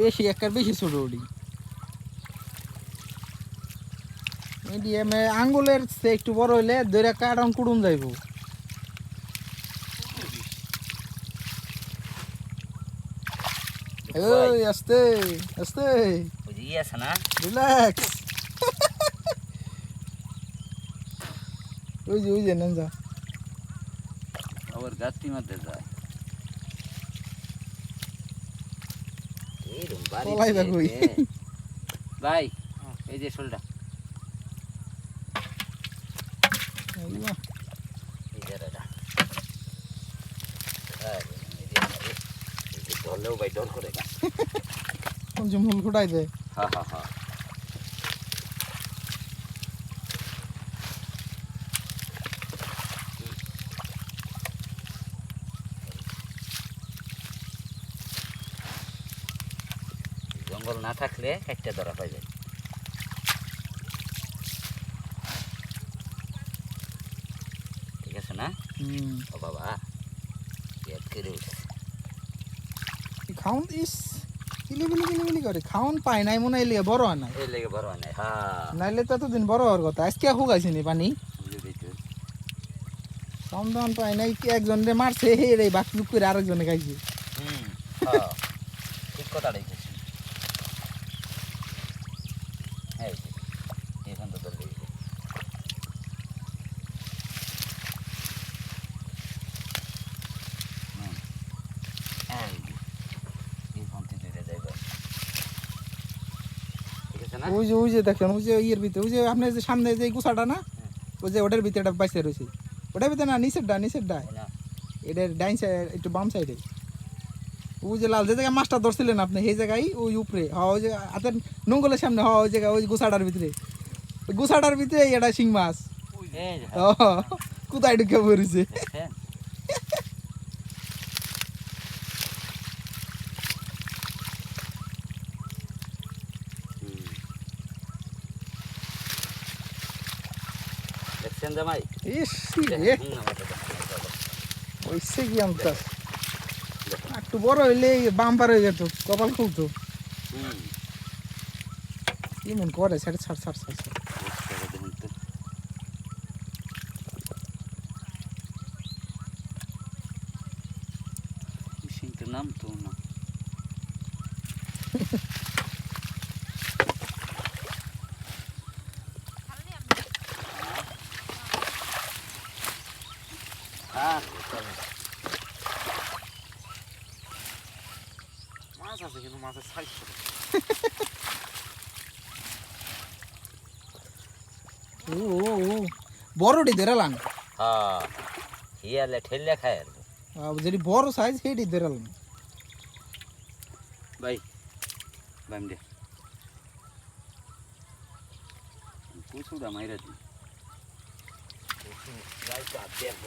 বেশি একটার বেশি ছোট ওডি মিডিয়ামে আঙ্গুলের সে একটু বড় হইলে দইরা কাটান কুড়ুম যাইব। ওই আস্তে আস্তে। ওই যে না? রিল্যাক্স ওই যে ওই যে নেন যা। আবার গাত্তি মারতে যায় এরম পলাই বাড়ি দেখো ওই। ভাই এই যে শোলটা। ধরলেও ভাই ডর করে যায় হা হা হা। জঙ্গল না থাকলে একটা ধরা পাই যায়। ঠিক আছে না? ও বাবা ইয়াদ করে উঠছে। খাউন ইস কিলিবিলি কিলিবিলি করে। খাউন পায় নাই মনে লিগে বড় হয় নাই। লেগে বড় হয় নাই হ্যাঁ নাইলে তো এতদিন বড় হওয়ার কথা। আজকে হুগাইছে নি পানি? দাওয়ান পায় নাই কি একজন রে মারছে? হে রে বাকি করে আরেকজনে খাইছে। হুম হ্যাঁ ঠিক করছি হ্যাঁ এখন তো ধরে দিয়েছে হুম। এই যে, এই পন্থী দিতে যাইবে ঠিক আছে না? ওই যে ওই যে দেখেন ওই যে ইয়ের ভিতরে ওই যে আপনার যে সামনে যে গুছাটা না ওই যে ওটার ভিতরে একটা বাইসে রয়েছে। ওটার ভিতরে না নিচেরটা নিচেরটা। এই না। এটার ডাইন সাইড একটু বাম সাইডে। ওই যে লাল যে জায়গায় মাছটা ধরছিলেন আপনি সেই জায়গায় ওই উপরে হ ওই যে হাতের নঙ্গলের সামনে হ ওই জায়গায় ওই গুছাটার ভিতরে। ওই ভিতরে এটা শিং মাছ। এই যে, ও কোথায় ঢুকে পড়েছে? ইস দেখেন, রে হুম, আমাকে দেখেন, চলো। ওইসে কি আমতা একটু বড় হইলে বাম্পার হয়ে যেত কপাল খুলতো। কি মন করে ছাড় ছাড় ছাড় ছাড় ছাড়। নাম তো না? হ্যাঁ। মাছ আছে কিন্তু মাছের সাইজ ও ও ও বড়টি ধরালাম হ্যাঁ হিয়ালে ঠেললে খায়। যদি বড় সাইজ সেইটি ধরালাম ভাই বাম দে। কুসুটা মাইরা দি কুসু রাইতা দেব